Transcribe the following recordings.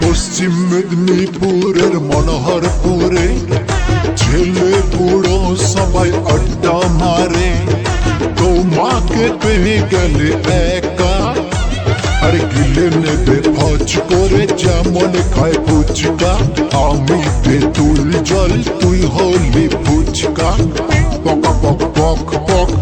পশ্চিম মেদিনীপুরের মনোহরপুরে ছেলে বুড়ো সবাই আড্ডা মারে। তোমাকে পেয়ে গেলে একা। আর গিলে নেবে ভজ করে যেমন খায় ফুচকা। আমি তেঁতুল জল, তুই হলি ফুচকা। পক পক পক পক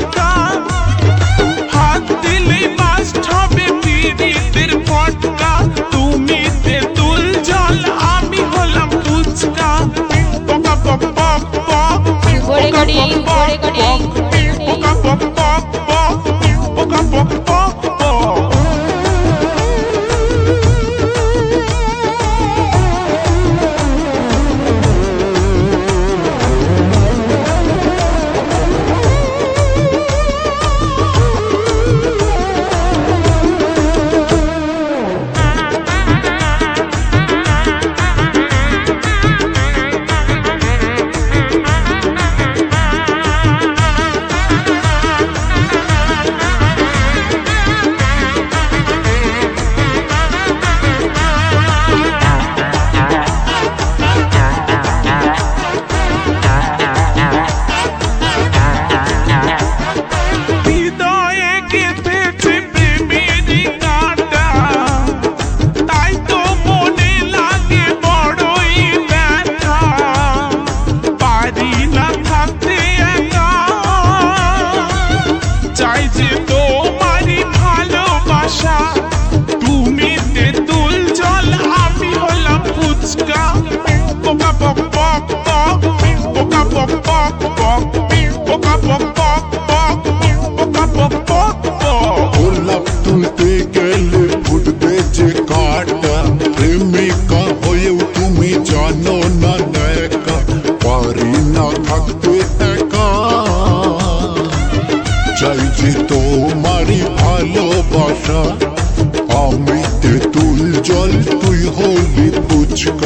கொடி கோடை கொடி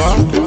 Huh?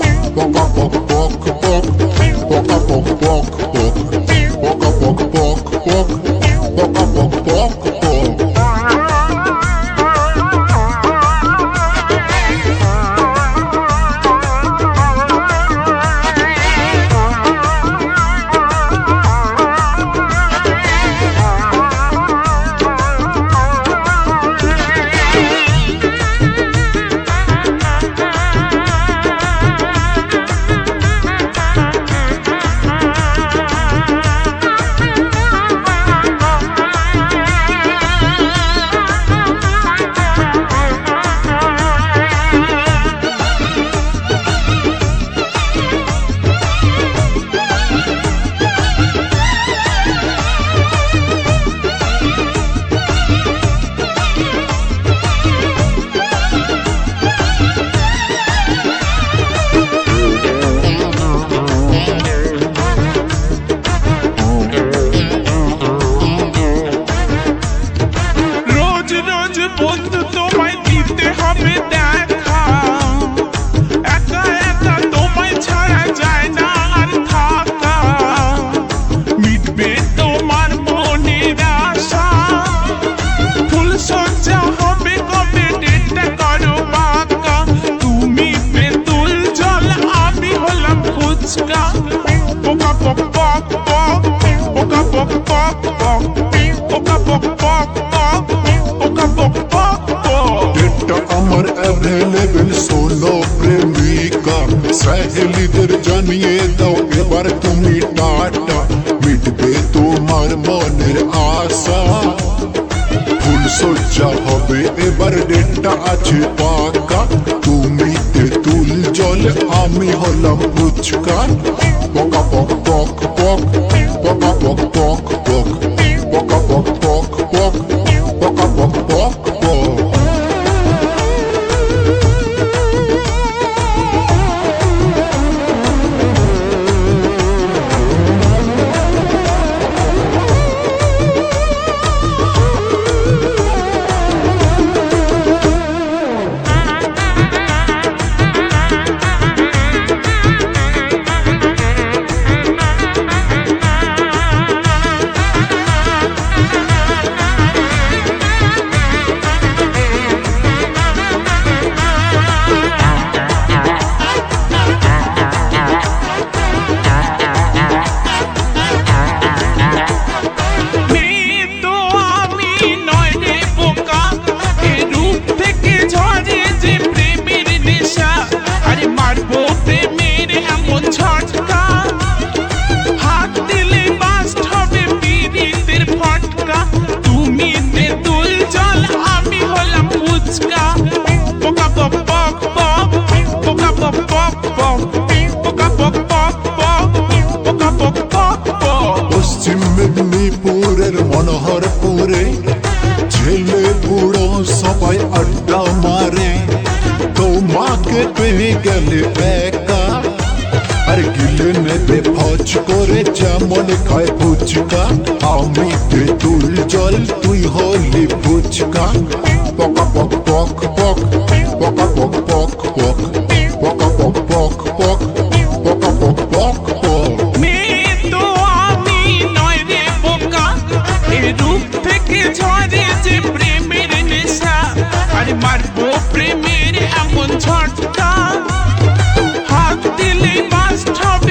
নেবেন ষোলো প্রেমিকা সাহেলিদের জানিয়ে দাও এবার তুমি টাটা মিটবে তোমার মনের আশা ফুল সজ্জা হবে এবার ডেটটা আছে পাকা তুমি তেঁতুল জল আমি হলাম ফুচকা বকা বকা মাকে পেয়ে গেলে একা আর গিলে নেবে ভজ করে যেমন খায় ফুচকা আমি তেঁতুল জল তুই হলি ফুচকা পক পক পক পক পক পক ও প্রেমের এমন ঝটকা হাত দিলে বাস ঠাপ